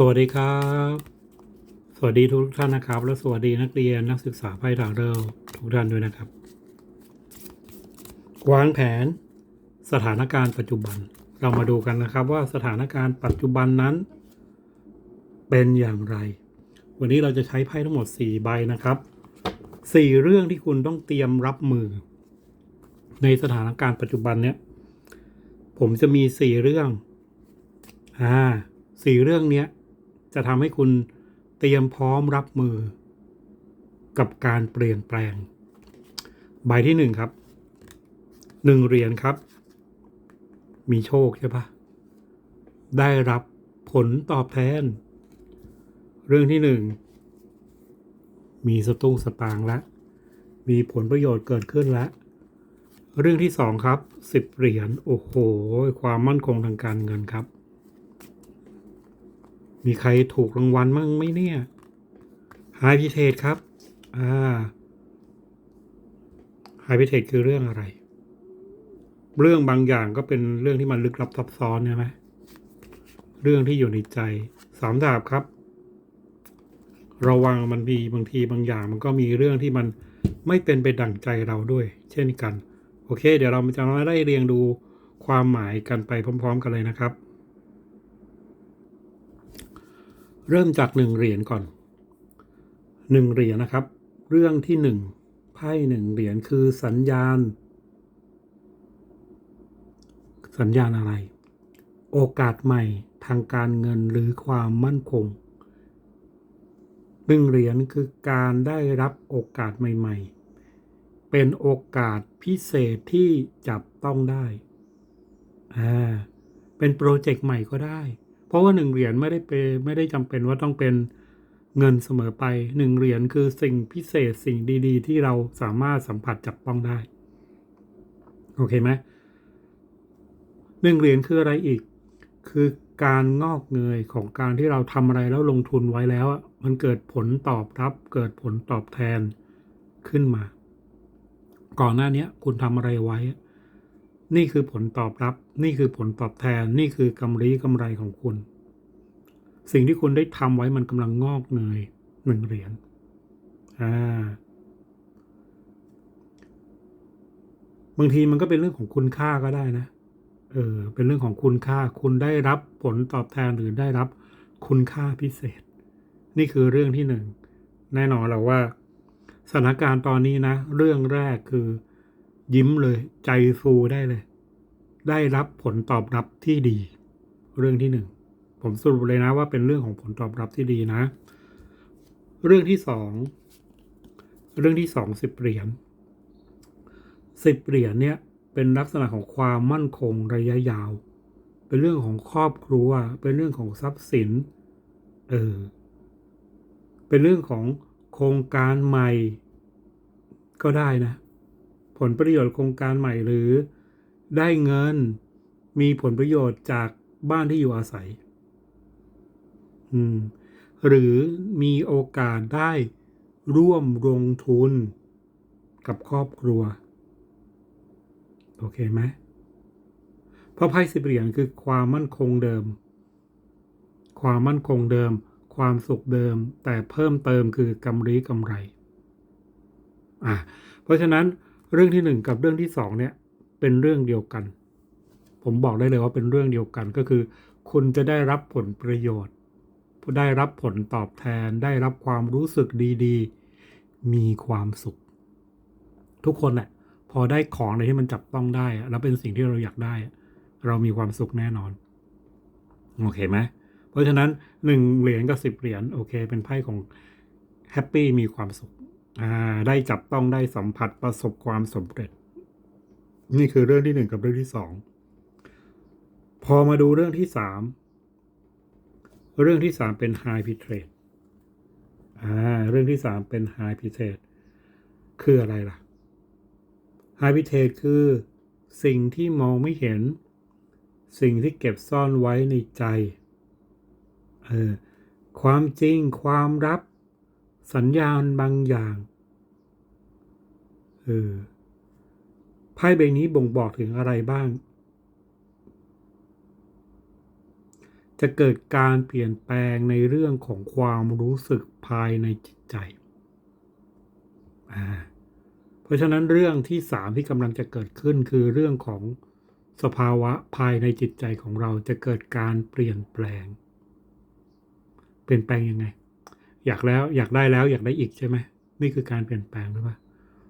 สวัสดีครับ สวัสดีทุกท่านนะครับ และสวัสดีนักเรียนนักศึกษาไพ่ดาวเริลทุกท่านด้วยนะครับ วางแผนสถานการณ์ปัจจุบัน เรามาดูกันนะครับว่าสถานการณ์ปัจจุบันนั้น เป็นอย่างไร วันนี้เราจะใช้ไพ่ทั้งหมด 4 ใบนะครับสี่เรื่องที่คุณต้องเตรียมรับมือ ในสถานการณ์ปัจจุบันเนี้ยผมจะมีสี่เรื่องอ่าสี่เรื่องเนี้ย จะทำให้คุณเตรียมพร้อมรับมือ กับการเปลี่ยนแปลง ใบที่หนึ่งครับหนึ่งเหรียญครับ มีโชคใช่ปะได้รับผลตอบแทน เรื่องที่หนึ่งมีสตุ้งสตางค์และ มีผลประโยชน์เกิดขึ้นแล้วเรื่องที่สองครับสิบเหรียญโอ้โห ความมั่นคงทางการเงินครับ มีใครถูกรางวัลมั่งไหมเนี่ยไฮพิเทศครับ อ่าไฮพิเทศคือเรื่องอะไร เรื่องบางอย่างก็เป็นเรื่องที่มันลึกลับซับซ้อนใช่ไหมเรื่องที่อยู่ในใจ สามดาบครับ ระวังมันมีบางทีบางอย่าง มันก็มีเรื่องที่มันไม่เป็นไปดั่งใจเราด้วย เช่นกัน โอเค เดี๋ยวเราจะมาได้เรียงดูความหมายกันไปพร้อม ๆ กันเลยนะครับ เริ่มจากหนึ่งเหรียญก่อนหนึ่งเหรียญนะครับ เรื่องที่หนึ่งไพ่หนึ่งเหรียญคือสัญญาณ สัญญาณอะไร โอกาสใหม่ทางการเงินหรือความมั่นคงหนึ่งเหรียญคือการได้รับโอกาสใหม่ๆ เป็นโอกาสพิเศษที่จับต้องได้อ่าเป็นโปรเจกต์ใหม่ก็ได้ เพราะว่าหนึ่งเหรียญไม่ได้เป็นไม่ได้จำเป็นว่าต้องเป็นเงินเสมอไปหนึ่งเหรียญคือสิ่งพิเศษสิ่งดี ๆ ที่เราสามารถสัมผัสจับต้องได้ โอเคไหมหนึ่งเหรียญคืออะไรอีก คือการงอกเงยของการที่เราทำอะไรแล้วลงทุนไว้แล้วมันเกิดผลตอบรับ เกิดผลตอบแทนขึ้นมา ก่อนหน้านี้คุณทำอะไรไว้ นี่คือผลตอบรับ นี่คือผลตอบแทน นี่คือกำไรกำไรของคุณ สิ่งที่คุณได้ทำไว้มันกำลังงอกเงยหนึ่งเหรียญอ่าบางทีมันก็เป็นเรื่องของคุณค่าก็ได้นะ เออ เป็นเรื่องของคุณค่า คุณได้รับผลตอบแทนหรือได้รับคุณค่าพิเศษ นี่คือเรื่องที่หนึ่ง แน่นอนเราว่าสถานการณ์ตอนนี้นะ เรื่องแรกคือ ยิ้มเลยใจฟูได้เลย ได้รับผลตอบรับที่ดี เรื่องที่หนึ่งผมสรุปเลยนะว่าเป็นเรื่องของผลตอบรับที่ดีนะ เรื่องที่สองเรื่องที่สองสิบเหรียญสิบเหรียญเนี่ยเป็นลักษณะของความมั่นคงระยะยาว เป็นเรื่องของครอบครัว เป็นเรื่องของทรัพย์สิน เออ เป็นเรื่องของโครงการใหม่ก็ได้นะ ผลประโยชน์โครงการใหม่หรือ ได้เงินมีผลประโยชน์จากบ้านที่อยู่อาศัย อืม หรือมีโอกาสได้ร่วมลงทุนกับครอบครัว โอเคไหมเพราะไพ่สิบเหรียญคือความมั่นคงเดิม ความมั่นคงเดิม ความสุขเดิม แต่เพิ่มเติมคือกำไรกำไร อะ เพราะฉะนั้น เรื่องที่หนึ่งกับเรื่องที่สองเนี่ยเป็นเรื่องเดียวกัน ผมบอกได้เลยว่าเป็นเรื่องเดียวกันก็คือ คุณจะได้รับผลประโยชน์ ได้รับผลตอบแทน ได้รับความรู้สึกดีๆ มีความสุข ทุกคนแหละพอได้ของอะไรที่มันจับต้องได้ แล้วเป็นสิ่งที่เราอยากได้ เรามีความสุขแน่นอน โอเคไหมเพราะฉะนั้นหนึ่งเหรียญกับสิบเหรียญโอเค เป็นไพ่ของแฮปปี้มีความสุข ได้จับต้องได้สัมผัสประสบความสำเร็จ นี่คือเรื่องที่หนึ่งกับเรื่องที่สองพอมาดูเรื่องที่สามเรื่องที่สามเป็น High p i t r a d e อ่าเรื่องที่สามเป็น High p i t r a d e คืออะไรล่ะ High p i t r a d e คือสิ่งที่มองไม่เห็น สิ่งที่เก็บซ่อนไว้ในใจเออความจริงความรับ สัญญาณบางอย่างเออไพ่ใบนี้บ่งบอกถึงอะไรบ้าง จะเกิดการเปลี่ยนแปลงในเรื่องของความรู้สึกภายในจิตใจอ่าเพราะฉะนั้นเรื่องที่สามที่กำลังจะเกิดขึ้นคือเรื่องของสภาวะภายในจิตใจของเราจะเกิดการเปลี่ยนแปลง เปลี่ยนแปลงยังไง อยากแล้วอยากได้แล้วอยากได้อีกใช่ไหมนี่คือการเปลี่ยนแปลงหรือเปล่า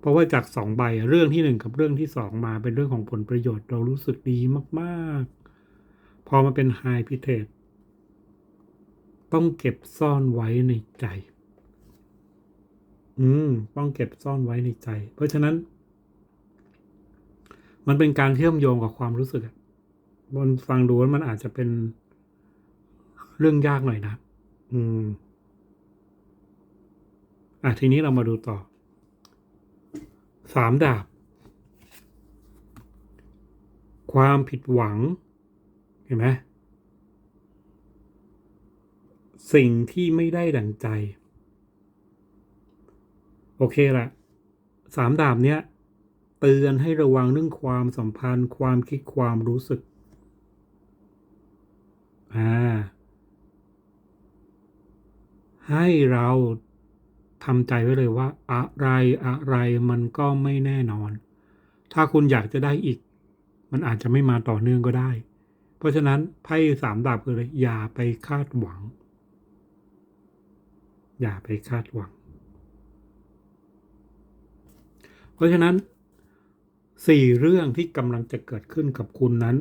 เพราะว่าจากสองใบเรื่องที่หนึ่งกับเรื่องที่สองมาเป็นเรื่องของผลประโยชน์เรารู้สึกดีมากๆ พอมาเป็นไฮพิเทศต้องเก็บซ่อนไว้ในใจ อืม ต้องเก็บซ่อนไว้ในใจ เพราะฉะนั้น มันเป็นการเชื่อมโยงกับความรู้สึกบนฟังดูว่ามันอาจจะเป็นเรื่องยากหน่อยนะ อืม อะทีนี้เรามาดูต่อสามดาบ ความผิดหวัง เห็นไหมสิ่งที่ไม่ได้ดั่งใจ โอเคละสามดาบเนี้ยเตือนให้ระวังเรื่องความสัมพันธ์ ความคิดความรู้สึก อ่า ให้เรา ทำใจไว้เลยว่า อะไรอะไรมันก็ไม่แน่นอน ถ้าคุณอยากจะได้อีก มันอาจจะไม่มาต่อเนื่องก็ได้ เพราะฉะนั้นไพ่สามดาบคือเลยอย่าไปคาดหวัง อย่าไปคาดหวัง เพราะฉะนั้นสี่เรื่องที่กำลังจะเกิดขึ้นกับคุณนั้น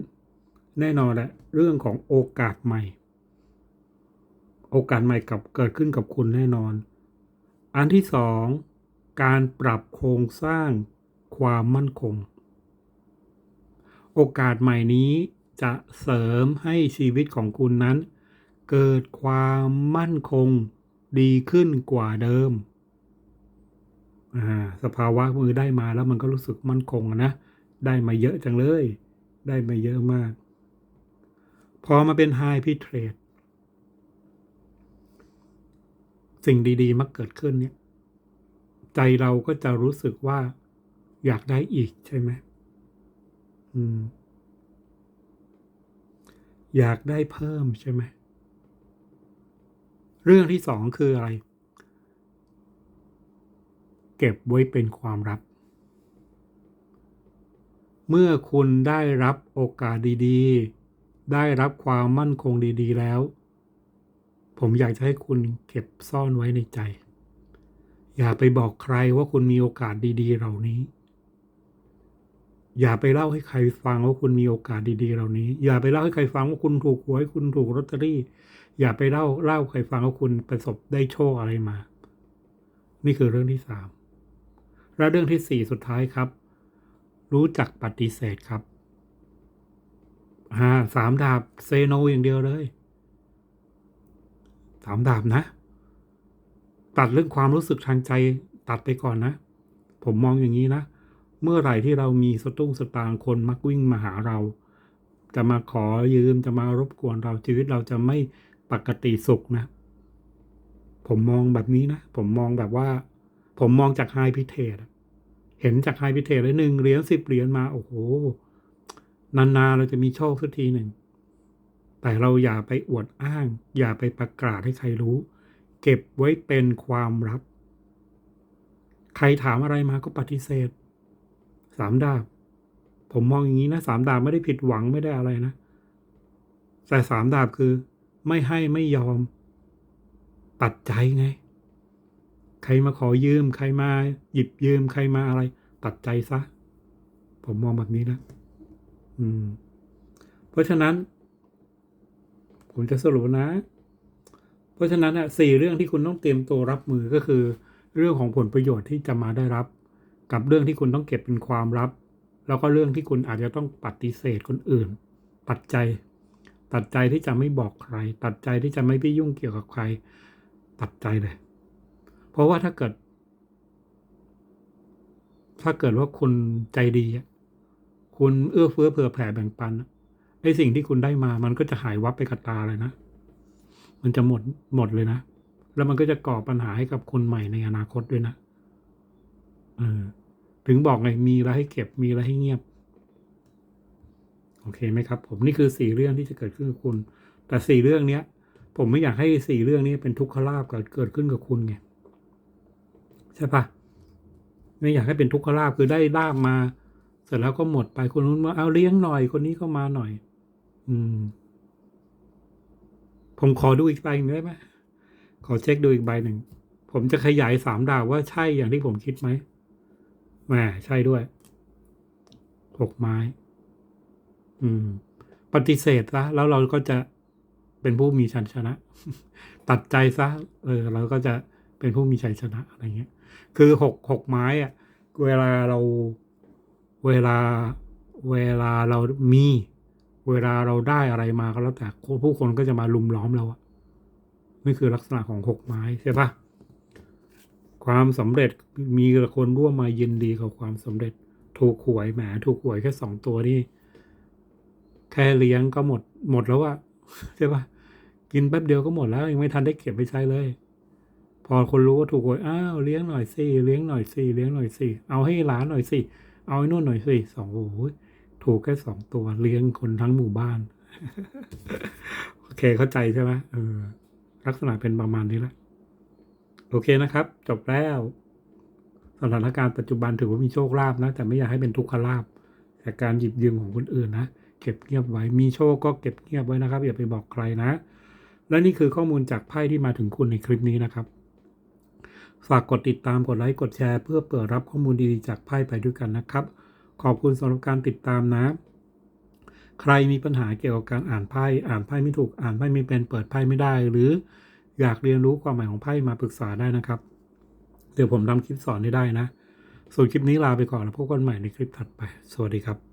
แน่นอนแหละเรื่องของโอกาสใหม่ โอกาสใหม่กับเกิดขึ้นกับคุณแน่นอน อันที่สองการปรับโครงสร้างความมั่นคง โอกาสใหม่นี้จะเสริมให้ชีวิตของคุณนั้น เกิดความมั่นคงดีขึ้นกว่าเดิม สภาวะมือได้มาแล้วมันก็รู้สึกมั่นคงนะ ได้มาเยอะจังเลย ได้มาเยอะมาก พอมาเป็นไฮพิเทรด สิ่งดีๆ มักเกิดขึ้นเนี่ย ใจเราก็จะรู้สึกว่า อยากได้อีกใช่ไหมอืม อยากได้เพิ่มใช่ไหมเรื่องที่สองคืออะไร เก็บไว้เป็นความลับ เมื่อคุณได้รับโอกาสดีๆ ได้รับความมั่นคงดีๆแล้ว ผมอยากจะให้คุณเก็บซ่อนไว้ในใจ อย่าไปบอกใครว่าคุณมีโอกาสดี ๆ เหล่านี้ อย่าไปเล่าให้ใครฟังว่าคุณมีโอกาสดี ๆ เหล่านี้ อย่าไปเล่าให้ใครฟังว่าคุณถูกหวยคุณถูกลอตเตอรี่ อย่าไปเล่าเล่าใครฟังว่าคุณประสบได้โชคอะไรมา นี่คือเรื่องที่สามและเรื่องที่สี่สุดท้ายครับ รู้จักปฏิเสธครับอ่าสามดาบเซโนอย่างเดียวเลยามดาบนะ ตัดเรื่องความรู้สึกทางใจตัดไปก่อนนะ ผมมองอย่างนี้นะ เมื่อไหร่ที่เรามีสตุ้งสตางค์คนมักวิ่งมาหาเรา จะมาขอยืมจะมารบกวนเราชีวิตเราจะไม่ปกติสุขนะ ผมมองแบบนี้นะ ผมมองแบบว่า ผมมองจากไฮพิเทศเห็นจากไฮพิเทศเลยหนึ่งเหรียญสิบเหรียญมา โอ้โหนานๆเราจะมีโชคสักทีหนึ่ง แต่เราอย่าไปอวดอ้าง อย่าไปประกาศให้ใครรู้ เก็บไว้เป็นความลับ ใครถามอะไรมาก็ปฏิเสธสามดาบ ผมมองอย่างนี้นะสามดาบไม่ได้ผิดหวังไม่ได้อะไรนะ แต่สามดาบคือ ไม่ให้ไม่ยอม ตัดใจไง ใครมาขอยืม ใครมาหยิบยืม ใครมาอะไร ตัดใจซะ ผมมองแบบนี้นะ อืม เพราะฉะนั้น ผมจะสรุปนะ เพราะฉะนั้นอะสี่เรื่องที่คุณต้องเตรียมตัวรับมือก็คือ เรื่องของผลประโยชน์ที่จะมาได้รับ กับเรื่องที่คุณต้องเก็บเป็นความลับ แล้วก็เรื่องที่คุณอาจจะต้องปฏิเสธคนอื่น ตัดใจ ตัดใจที่จะไม่บอกใคร ตัดใจที่จะไม่ไปยุ่งเกี่ยวกับใคร ตัดใจเลย เพราะว่าถ้าเกิด ถ้าเกิดว่าคุณใจดีอะคุณเอื้อเฟื้อเผื่อแผ่แบ่งปันะ ไอสิ่งที่คุณได้มามันก็จะหายวับไปกับตาเลยนะ มันจะหมดหมดเลยนะ แล้วมันก็จะก่อปัญหาให้กับคนใหม่ในอนาคตด้วยนะเออถึงบอกไงมีอะไรให้เก็บมีอะไรให้เงียบ โอเคไหมครับ ผมนี่คือสี่เรื่องที่จะเกิดขึ้นกับคุณ แต่สี่เรื่องเนี้ย ผมไม่อยากให้สี่เรื่องนี้เป็นทุกขลาภเกิดเกิดขึ้นกับคุณไงใช่ปะไม่อยากให้เป็นทุกขลาภคือได้ลาบมา เสร็จแล้วก็หมดไปคนนู้นมาเอาเลี้ยงหน่อยคนนี้ก็มาหน่อย อืม ผมขอดูอีกใบหนึ่งได้ไหมขอเช็คดูอีกใบหนึ่ง ผมจะขยายสามดาวว่าใช่อย่างที่ผมคิดไหมแหมใช่ด้วยหกไม้ อืม ปฏิเสธซะแล้วเราก็จะเป็นผู้มีชัยชนะ ตัดใจซะเออเราก็จะเป็นผู้มีชัยชนะอะไรเงี้ย คือหกหกไม้อะเวลาเรา เวลา เวลาเรามี เวลาเราได้อะไรมาก็แล้วแต่ผู้คนก็จะมาลุมล้อมเราอะนี่คือลักษณะของหกไม้ใช่ปะความสำเร็จมีคนร่วมมายินดีกับความสำเร็จ ถูกหวยแหมถูกหวยแค่สองตัวนี่แค่เลี้ยงก็หมดหมดแล้วอะใช่ปะกินแป๊บเดียวก็หมดแล้วยังไม่ทันได้เก็บไปใช้เลย พอคนรู้ว่าถูกหวยอ้าวเลี้ยงหน่อยสิเลี้ยงหน่อยสิเลี้ยงหน่อยสิเอาให้หลานหน่อยสิเอาไอ้นู่นหน่อยสิสองโอ้ย ถูกแค่สองตัวเลี้ยงคนทั้งหมู่บ้าน โอเคเข้าใจใช่ไหมเออ ลักษณะเป็นประมาณนี้แหละโอเคนะครับ จบแล้วสถานการณ์ปัจจุบันถือว่ามีโชคลาภนะ แต่ไม่อยากให้เป็นทุกขลาภจากการหยิบยืมของคนอื่นนะเก็บเงียบไว้มีโชคก็เก็บเงียบไว้นะครับ อย่าไปบอกใครนะ และนี่คือข้อมูลจากไพ่ที่มาถึงคุณในคลิปนี้นะครับ ฝากกดติดตามกดไลค์กดแชร์ เพื่อเปิดรับข้อมูลดีๆจากไพ่ไปด้วยกันนะครับ ขอบคุณสำหรับการติดตามนะ ใครมีปัญหาเกี่ยวกับการอ่านไพ่ อ่านไพ่ไม่ถูก อ่านไพ่ไม่เป็นเปิดไพ่ไม่ได้ หรืออยากเรียนรู้ความหมายของไพ่มาปรึกษาได้นะครับ เดี๋ยวผมทำคลิปสอนให้ได้นะ ส่วนคลิปนี้ลาไปก่อนแล้วพบกันใหม่ในคลิปถัดไป สวัสดีครับ